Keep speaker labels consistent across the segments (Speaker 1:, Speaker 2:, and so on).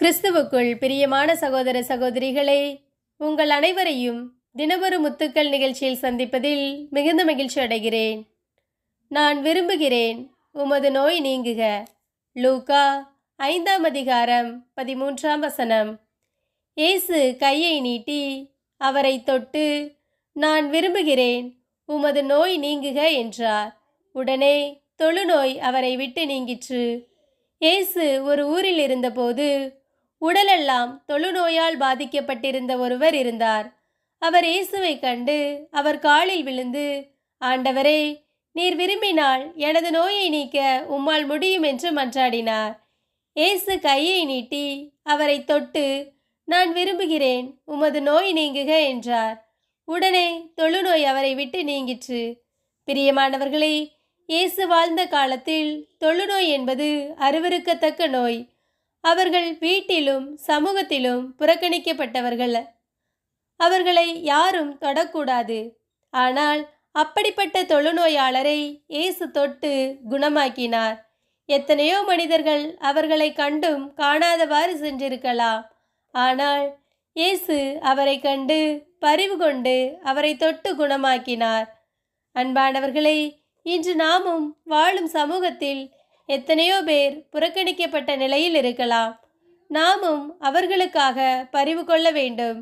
Speaker 1: கிறிஸ்துவுக்குள் பிரியமான சகோதர சகோதரிகளே உங்கள் அனைவரையும் தினமொரு முத்துக்கள் நிகழ்ச்சியில் சந்திப்பதில் மிகுந்த மகிழ்ச்சி அடைகிறேன். நான் விரும்புகிறேன் உமது நோய் நீங்குக. லூகா ஐந்தாம் அதிகாரம் பதிமூன்றாம் வசனம். இயேசு கையை நீட்டி அவரை தொட்டு நான் விரும்புகிறேன் உமது நோய் நீங்குக என்றார். உடனே தொழுநோய் அவரை விட்டு நீங்கிற்று. இயேசு ஒரு ஊரில் இருந்தபோது உடலெல்லாம் தொழுநோயால் பாதிக்கப்பட்டிருந்த ஒருவர் இருந்தார். அவர் இயேசுவை கண்டு அவர் காலில் விழுந்து ஆண்டவரே நீர் விரும்பினால் எனது நோயை நீக்க உம்மால் முடியும் என்று மன்றாடினார். இயேசு கையை நீட்டி அவரை தொட்டு நான் விரும்புகிறேன் உமது நோய் நீங்குக என்றார். உடனே தொழுநோய் அவரை விட்டு நீங்கிற்று. பிரியமானவர்களே இயேசு வாழ்ந்த காலத்தில் தொழுநோய் என்பது அருவருக்கத்தக்க நோய். அவர்கள் வீட்டிலும் சமூகத்திலும் புறக்கணிக்கப்பட்டவர்கள். அவர்களை யாரும் தொடக்கூடாது. ஆனால் அப்படிப்பட்ட தொழுநோயாளரை இயேசு தொட்டு குணமாக்கினார். எத்தனையோ மனிதர்கள் அவர்களை கண்டும் காணாதவாறு சென்றிருக்கலாம். ஆனால் இயேசு அவரை கண்டு பரிவு கொண்டு அவரை தொட்டு குணமாக்கினார். அன்பானவர்களே இன்று நாமும் வாழும் சமூகத்தில் எத்தனையோ பேர் புறக்கணிக்கப்பட்ட நிலையில் இருக்கலாம். நாமும் அவர்களுக்காக பரிவு கொள்ள வேண்டும்.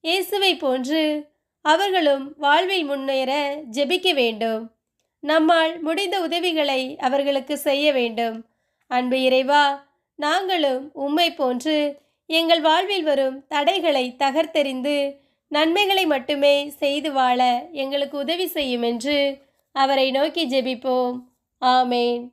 Speaker 1: இயேசுவை போன்று அவர்களும் வாழ்வில் முன்னேற ஜெபிக்க வேண்டும். நம்மால் முடிந்த உதவிகளை அவர்களுக்கு செய்ய வேண்டும். அன்பு இறைவா நாங்களும் உம்மை போன்று எங்கள் வாழ்வில் வரும் தடைகளை தகர்த்தெறிந்து நன்மைகளை மட்டுமே செய்து வாழ எங்களுக்கு உதவி செய்யும் என்று அவரை நோக்கி ஜெபிப்போம். ஆமேன்.